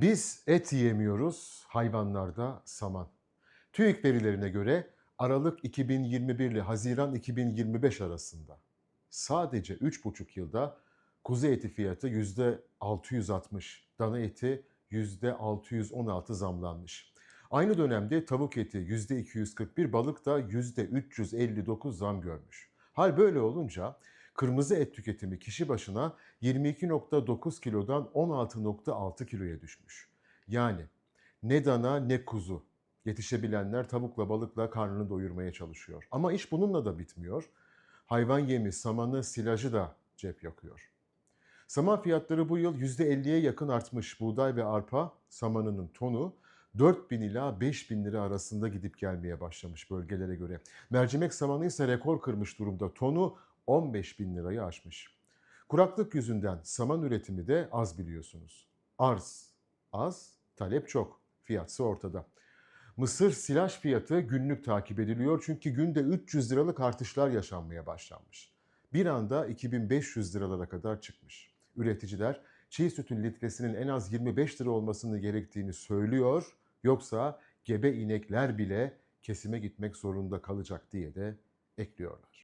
Biz et yiyemiyoruz, hayvanlarda saman. TÜİK verilerine göre Aralık 2021 ile Haziran 2025 arasında sadece 3,5 yılda kuzu eti fiyatı %660, dana eti %616 zamlanmış. Aynı dönemde tavuk eti %241, balık da %359 zam görmüş. Hal böyle olunca kırmızı et tüketimi kişi başına 22.9 kilodan 16.6 kiloya düşmüş. Yani ne dana ne kuzu. Yetişebilenler tavukla balıkla karnını doyurmaya çalışıyor. Ama iş bununla da bitmiyor. Hayvan yemi, samanı, silajı da cep yakıyor. Saman fiyatları bu yıl %50'ye yakın artmış. Buğday ve arpa samanının tonu 4000 ila 5000 lira arasında gidip gelmeye başlamış bölgelere göre. Mercimek samanı ise rekor kırmış durumda. Tonu 15 bin lirayı aşmış. Kuraklık yüzünden saman üretimi de az biliyorsunuz. Arz az, talep çok. Fiyatsı ortada. Mısır silaj fiyatı günlük takip ediliyor çünkü günde 300 liralık artışlar yaşanmaya başlanmış. Bir anda 2500 liralara kadar çıkmış. Üreticiler çiğ sütün litresinin en az 25 lira olmasını gerektiğini söylüyor. Yoksa gebe inekler bile kesime gitmek zorunda kalacak diye de ekliyorlar.